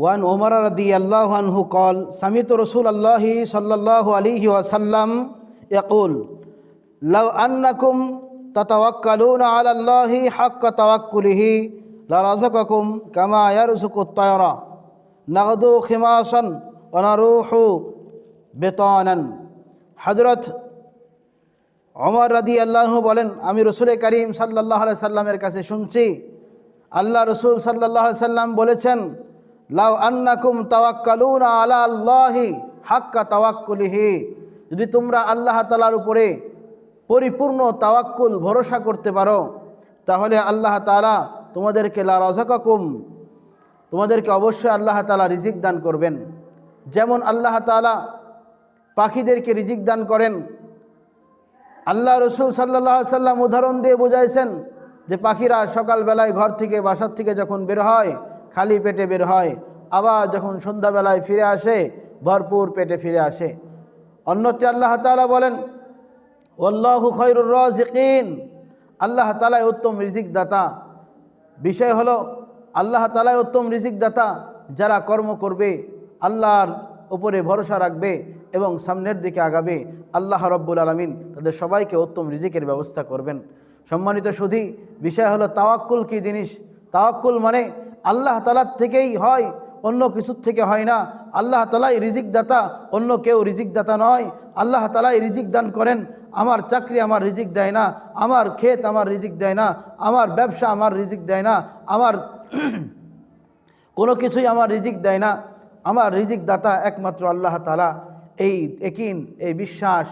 One Omar রদি আল্লাহানহু call, সামিত রসুল আল্লাহি সাল্লাহ আলিহি ওয়াসাল্লাম ইয়াকুল, লাউ আন্নাকুম তাতাওয়াক্কালুনা আলা আল্লাহি হাক্কা তাওয়াক্কুলিহি, লারাযাকাকুম কামা ইয়ারযুকু আত-তায়রা নাগদু খিমাসান ওয়া নারুহু বেতানান। হযরত ওমর রাদি আল্লাহ বলেন, আমি রসুলের করিম সাল্লাহ সাল্লামের কাছে শুনছি। আল্লাহ রসুল সাল্লাহ সাল্লাম বলেছেন লাউ আন্নাকুম তাওয়াক্কালুনা আলা আল্লাহি হাক্কা তাওয়াক্কুলিহি। যদি তোমরা আল্লাহ তালার উপরে পরিপূর্ণ তাওয়াক্কুল ভরসা করতে পারো, তাহলে আল্লাহ তালা তোমাদেরকে লা রজাকাকুম তোমাদেরকে অবশ্যই আল্লাহ তালা রিজিক দান করবেন। যেমন আল্লাহ তালা পাখিদেরকে রিজিক দান করেন। আল্লাহ রসুল সাল্লাহ সাল্লাম উদাহরণ দিয়ে বোঝাইছেন যে পাখিরা সকালবেলায় ঘর থেকে বাসার থেকে যখন বের হয় খালি পেটে বের হয়। আবার যখন সন্ধ্যাবেলায় ফিরে আসে, ভরপুর পেটে ফিরে আসে। অন্যটি আল্লাহ তালা বলেন ওল্লাহু খৈরুর রাজিকিন। আল্লাহ তালাই উত্তম রিজিক দাতা বিষয় হলো, আল্লাহ তালাই উত্তম রিজিক দাতা যারা কর্ম করবে, আল্লাহর উপরে ভরসা রাখবে এবং সামনের দিকে আগাবে। আল্লাহ রব্বুল আলমিন তাদের সবাইকে উত্তম রিজিকের ব্যবস্থা করবেন। সম্মানিত সুধী, বিষয় হলো তাওয়াক্কুল কি জিনিস? তাওয়াক্কুল মানে আল্লাহ তালার থেকেই হয়, অন্য কিছুর থেকে হয় না। আল্লাহ তালাই রিজিক দাতা অন্য কেউ রিজিক দাতা নয়। আল্লাহ তালাই রিজিক দান করেন, আমার চাকরি আমার রিজিক দেয় না, আমার ক্ষেত আমার রিজিক দেয় না, আমার ব্যবসা আমার রিজিক দেয় না, আমার কোনো কিছুই আমার রিজিক দেয় না। আমার রিজিক দাতা একমাত্র আল্লাহ তালা। এই একিন এই বিশ্বাস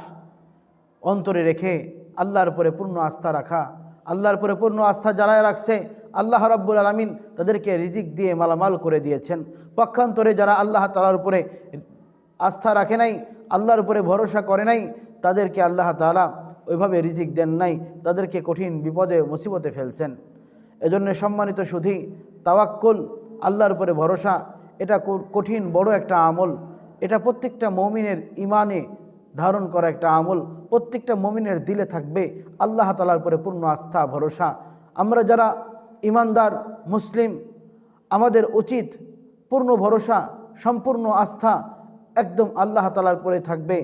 অন্তরে রেখে আল্লাহর উপরে পূর্ণ আস্থা রাখা। আল্লাহর উপরে পূর্ণ আস্থা যারাই রাখছে, আল্লাহ রব্বুল আলমিন তাদেরকে রিজিক দিয়ে মালামাল করে দিয়েছেন। পক্ষান্তরে যারা আল্লাহ তালার উপরে আস্থা রাখে নাই, আল্লাহর উপরে ভরসা করে নাই, তাদেরকে আল্লাহ তালা ওইভাবে রিজিক দেন নাই, তাদেরকে কঠিন বিপদে, মুসিবতে ফেলছেন। এজন্য সম্মানিত সুধী, তাওয়াক্কুল, আল্লাহর উপরে ভরসা, এটা কঠিন বড় একটা আমল। এটা প্রত্যেকটা মৌমিনের ইমানে ধারণ করা একটা আমল প্রত্যেকটা মমিনের দিলে থাকবে। আল্লাহ তালার উপরে পূর্ণ আস্থা, ভরসা। আমরা যারা ইমানদার, মুসলিম, আমাদের উচিত পূর্ণ ভরসা, সম্পূর্ণ আস্থা একদম আল্লাহ তালার পরে থাকবে।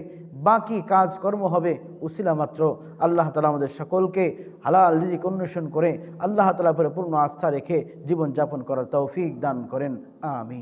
বাকি কাজকর্ম হবে উসিলা মাত্র। আল্লাহ তালা আমাদের সকলকে হালাল রিজিক অন্বেষণ করে আল্লাহ তালার পরে পূর্ণ আস্থা রেখে জীবনযাপন করার তৌফিক দান করেন। আমি